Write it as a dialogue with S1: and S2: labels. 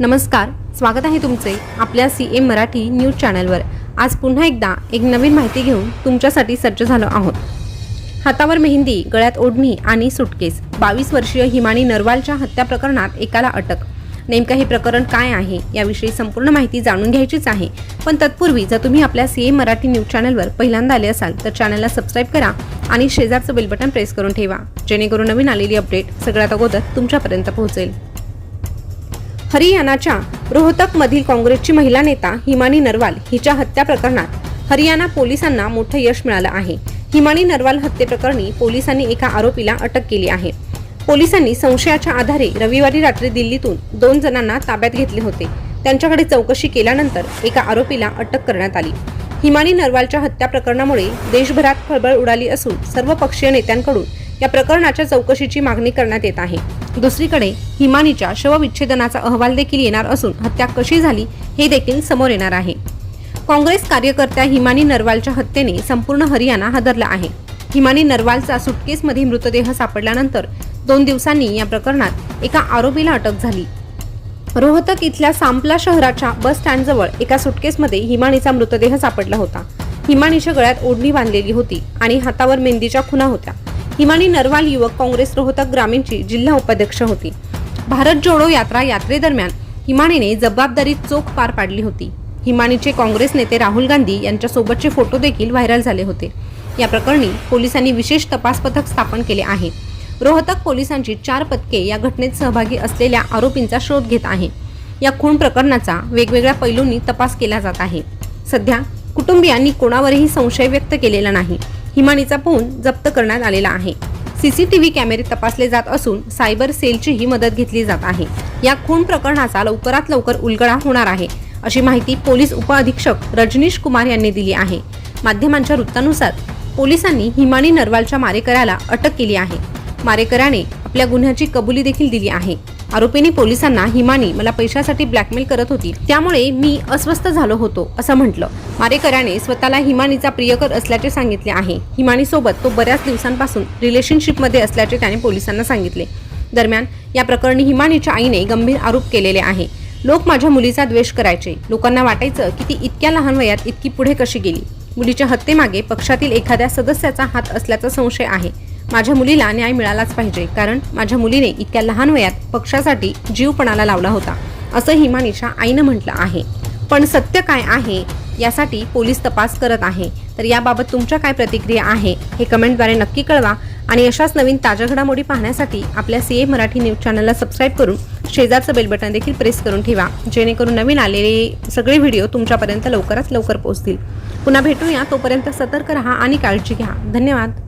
S1: नमस्कार स्वागत आहे तुमचे आपल्या सी एम मराठी न्यूज चॅनलवर. आज पुन्हा एकदा एक नवीन माहिती घेऊन तुमच्यासाठी सज्ज झालो आहोत. हातावर मेहंदी गळ्यात ओढणी आणि सुटकेस बावीस वर्षीय हिमानी नरवालच्या हत्या प्रकरणात एकाला अटक. नेमकं हे प्रकरण काय आहे याविषयी संपूर्ण माहिती जाणून घ्यायचीच आहे. पण तत्पूर्वी जर तुम्ही आपल्या सी एम मराठी न्यूज चॅनलवर पहिल्यांदा आले असाल तर चॅनलला सबस्क्राईब करा आणि शेजारचं बेल बटन प्रेस करून ठेवा. जेणेकरून नवीन आलेली अपडेट सगळ्यात अगोदर तुमच्यापर्यंत पोहोचेल. हरियाणाच्या रोहतकमधील काँग्रेसची महिला नेता हिमानी नरवाल हिच्या हत्या प्रकरणात हरियाणा पोलिसांना मोठं यश मिळालं आहे. हिमानी नरवाल हत्येप्रकरणी पोलिसांनी एका आरोपीला अटक केली आहे. पोलिसांनी संशयाच्या आधारे रविवारी रात्री दिल्लीतून दोन जणांना ताब्यात घेतले होते. त्यांच्याकडे चौकशी केल्यानंतर एका आरोपीला अटक करण्यात आली. हिमानी नरवालच्या हत्या प्रकरणामुळे देशभरात खळबळ उडाली असून सर्व पक्षीय नेत्यांकडून या प्रकरणाच्या चौकशीची मागणी करण्यात येत आहे. दुसरीकडे हिमानीच्या शवविच्छेदनाचा अहवाल देखील येणार असून हत्या कशी झाली हे देखील समोर येणार आहे. काँग्रेस कार्यकर्त्या हिमानी नरवालच्या हत्येने संपूर्ण हरियाणा हादरला आहे. हिमानी नरवालचा सुटकेसमध्ये मृतदेह सापडल्यानंतर दोन दिवसांनी या प्रकरणात एका आरोपीला अटक झाली. रोहतक इथल्या सांपला शहराच्या बस स्टँडजवळ एका सुटकेसमध्ये हिमानीचा मृतदेह सापडला होता. हिमानीच्या गळ्यात ओढणी बांधलेली होती आणि हातावर मेहंदीच्या खुणा होत्या. हिमानी नरवाल युवक काँग्रेस रोहतक ग्रामीणची जिल्हा उपाध्यक्ष होती. भारत जोडो यात्रा यात्रेदरम्यान हिमानीने जबाबदारी चोख पार पाडली होती. हिमानीचे काँग्रेस नेते राहुल गांधी यांच्यासोबतचे फोटो देखील व्हायरल झाले होते. या प्रकरणी पोलिसांनी विशेष तपास पथक स्थापन केले आहे. रोहतक पोलिसांची चार पथके या घटनेत सहभागी असलेल्या आरोपींचा शोध घेत आहे. या खून प्रकरणाचा वेगवेगळ्या पैलूंनी तपास केला जात आहे. सध्या कुटुंबियांनी कोणावरही संशय व्यक्त केलेला नाही. हिमानीचा फोन जप्त करण्यात आलेला आहे. सीसीटीव्ही कॅमेरे तपासले जात असून सायबर सेलचीही मदत घेतली जात आहे. या खून प्रकरणाचा लवकरात लवकर उलगडा होणार आहे अशी माहिती पोलीस उपअधीक्षक रजनीश कुमार यांनी दिली आहे. माध्यमांच्या वृत्तानुसार पोलिसांनी हिमानी नरवालच्या मारेकऱ्याला अटक केली आहे. मारेकऱ्याने आपल्या गुन्ह्याची कबुली देखील दिली आहे. आरोपीने पोलिसांना हिमानी मला पैशासाठी ब्लॅकमेल करत होती. त्यामुळे मी अस्वस्थ झालो होतो असं म्हटलं. मारेकऱ्याने स्वतःला हिमानीचा प्रियकर असल्याचे सांगितले आहे. हिमानीसोबत तो बऱ्याच दिवसांपासून रिलेशनशिपमध्ये असल्याचे त्याने पोलिसांना सांगितले. दरम्यान या प्रकरणी हिमानीच्या आईने गंभीर आरोप केलेले आहे. लोक माझ्या मुलीचा द्वेष करायचे. लोकांना वाटायचं की ती इतक्या लहान वयात इतकी पुढे कशी गेली? मुलीच्या हत्येमागे पक्षातील एखाद्या सदस्याचा हात असल्याचा संशय आहे. माझ्या मुलीला न्याय मिळालाच पाहिजे कारण माझ्या मुलीने इतक्या लहान वयात पक्षासाठी जीवपणाला लावला होता असं हिमानीच्या आईनं म्हटलं आहे. पण सत्य काय आहे यासाठी पोलीस तपास करत आहे. तर याबाबत तुमच्या काय प्रतिक्रिया आहे हे कमेंटद्वारे नक्की कळवा. आणि अशाच नवीन ताज्या घडामोडी पाहण्यासाठी आपल्या सी ए मराठी न्यूज चॅनलला सबस्क्राईब करून शेजारचं बेल बटन देखील प्रेस करून ठेवा जेणेकरून नवीन आलेले सगळे व्हिडिओ तुमच्यापर्यंत लवकरात लवकर पोहोचतील. पुन्हा भेटूया तोपर्यंत सतर्क राहा आणि काळजी घ्या. धन्यवाद.